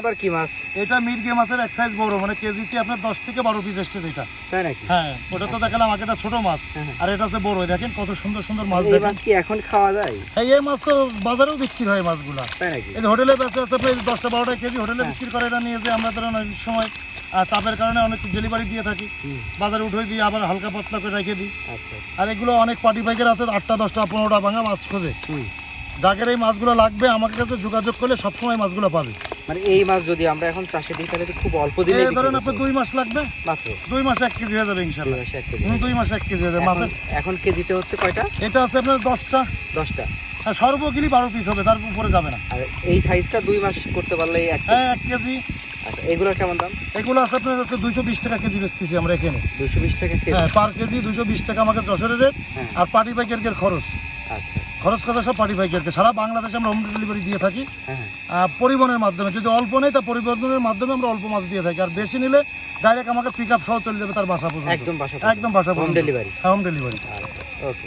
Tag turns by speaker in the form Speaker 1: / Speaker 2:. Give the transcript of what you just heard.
Speaker 1: আবার কি মাছ?
Speaker 2: এটা মির্গে মাছের এক সাইজ বড় মানে কেজিতে আপনার দশ থেকে বারো পিস এসছে এটা
Speaker 1: তাই নাকি?
Speaker 2: হ্যাঁ ওটা তো দেখালাম আগে এটা ছোট মাছ
Speaker 1: হ্যাঁ, হ্যাঁ।
Speaker 2: আর এটা হচ্ছে বড়। দেখেন কত সুন্দর সুন্দর মাছ
Speaker 1: এই
Speaker 2: দেখেন।
Speaker 1: মাছ কি এখন খাওয়া যায়?
Speaker 2: হ্যাঁ এই মাছ তো বাজারেও বিক্রি হয় মাছগুলা।
Speaker 1: তাই নাকি?
Speaker 2: এই হোটেলে বেঁচে আছে আপনার এই দশটা বারোটা কেজি হোটেলে
Speaker 1: হ্যাঁ।
Speaker 2: বিক্রি করে এটা নিয়ে যে আমরা ধরেন অনেক সময় চাপের কারণে অনেক ডেলিভারি দিয়ে থাকি। বাজারে উঠে দিই আবার হালকা পাতলা করে রেখে দিই।
Speaker 1: আচ্ছা।
Speaker 2: আর এগুলো অনেক পার্টি পাইকার আছে আটটা দশটা পনেরোটা ভাঙা মাছ খোঁজে। যাদের এই মাছগুলো লাগবে আমাকে কাছে যোগাযোগ করলে সবসময় মাছগুলো পাবে।
Speaker 1: মানে এই মাছ যদি আমরা এখন চাষে দিই তাহলে খুব অল্প দিনে
Speaker 2: এই ধরেন আপনার দুই মাস লাগবে?
Speaker 1: মাত্র?
Speaker 2: দুই মাসে এক কেজি হয়ে যাবে ইনশাল্লাহ। দুই মাসে এক কেজি হয়ে যাবে।
Speaker 1: এখন
Speaker 2: মাছের
Speaker 1: এখন কেজিতে হচ্ছে কয়টা?
Speaker 2: এটা আছে আপনার দশটা।
Speaker 1: দশটা।
Speaker 2: আর সর্বকিলি বারো পিস হবে তার উপরে যাবে না।
Speaker 1: আর এই সাইজটা দুই মাস করতে পারলে।
Speaker 2: হ্যাঁ এক কেজি।
Speaker 1: আচ্ছা এগুলোর কেমন দাম?
Speaker 2: এগুলো আছে আপনার হচ্ছে দুইশো বিশ টাকা কেজি বেচতেছি আমরা এখানে।
Speaker 1: দুশো বিশ টাকা কেজি।
Speaker 2: হ্যাঁ পার কেজি দুইশো বিশ টাকা আমাকে যশোরের রেট
Speaker 1: হ্যাঁ।
Speaker 2: আর পার্টি পাইকারের খরচ।
Speaker 1: আচ্ছা
Speaker 2: খরচ কথা সব পার্টি পাইকারকে সারা বাংলাদেশে আমরা হোম ডেলিভারি দিয়ে থাকি।
Speaker 1: হ্যাঁ।
Speaker 2: পরিবহনের মাধ্যমে। যদি অল্প নেই তা পরিবহনের মাধ্যমে আমরা অল্প মাছ দিয়ে থাকি। আর বেশি নিলে ডাইরেক্ট আমাকে পিক আপ সহ চলে যাবে তার বাসা পর্যন্ত।
Speaker 1: একদম বাসা
Speaker 2: একদম বাসা
Speaker 1: হোম ডেলিভারি
Speaker 2: হোম ডেলিভারি
Speaker 1: আচ্ছা ওকে